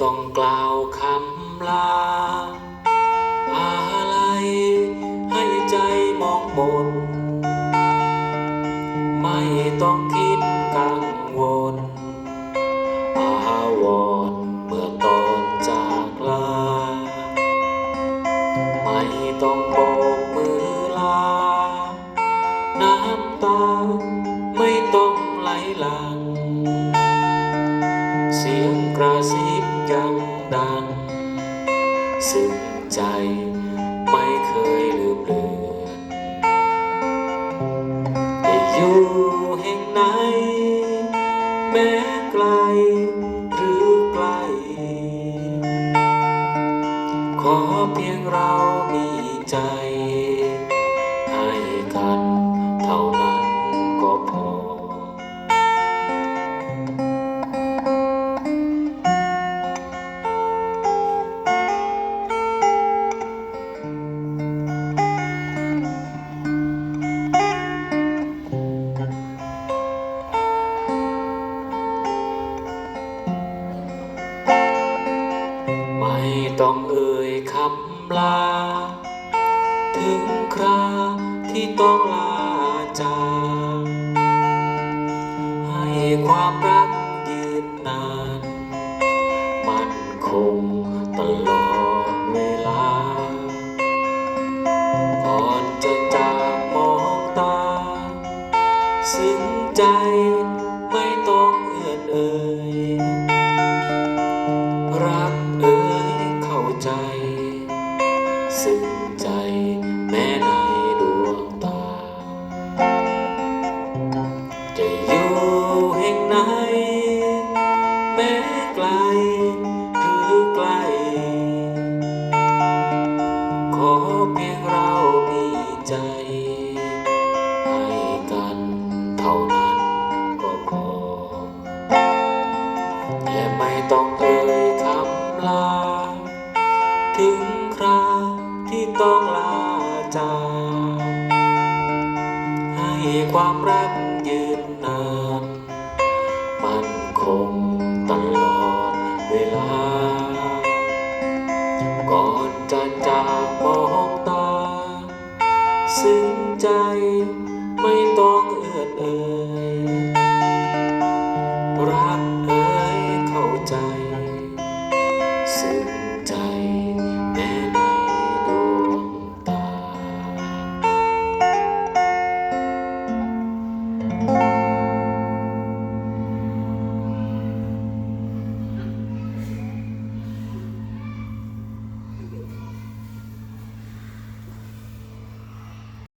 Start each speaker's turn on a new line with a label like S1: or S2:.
S1: ต้องกล่าวคำลา อะไรให้ใจมองมนไม่ต้องคิดกังวล อาวร์เมื่อตอนจากลา ไม่ต้องโบกมือลา น้ำตาไม่ต้องไหลหลัง เสียงกระซิบ ยังดังซึ้งใจไม่เคยลืมเลือนจะอยู่แห่งไหน แม้ไกลหรือใกล ขอเพียงเรามีใจ ให้กันเท่านั้น ต้องเอ่ยคำลา ถึงคราที่ต้องลาจากให้ความรักยืนนาน มันคงตลอดเวลา ก่อนจะจากมองตา ซึ้งใจไม่ต้องเอื้อนเอ่ แห่งไหน แม้ไกลหรือไกลขอเพียงเรามีใจ ให้กันเท่านั้นก็พอ และไม่ต้องเอ่ยคำลา ถึงคราที่ต้องลาจาก ให้ความรัก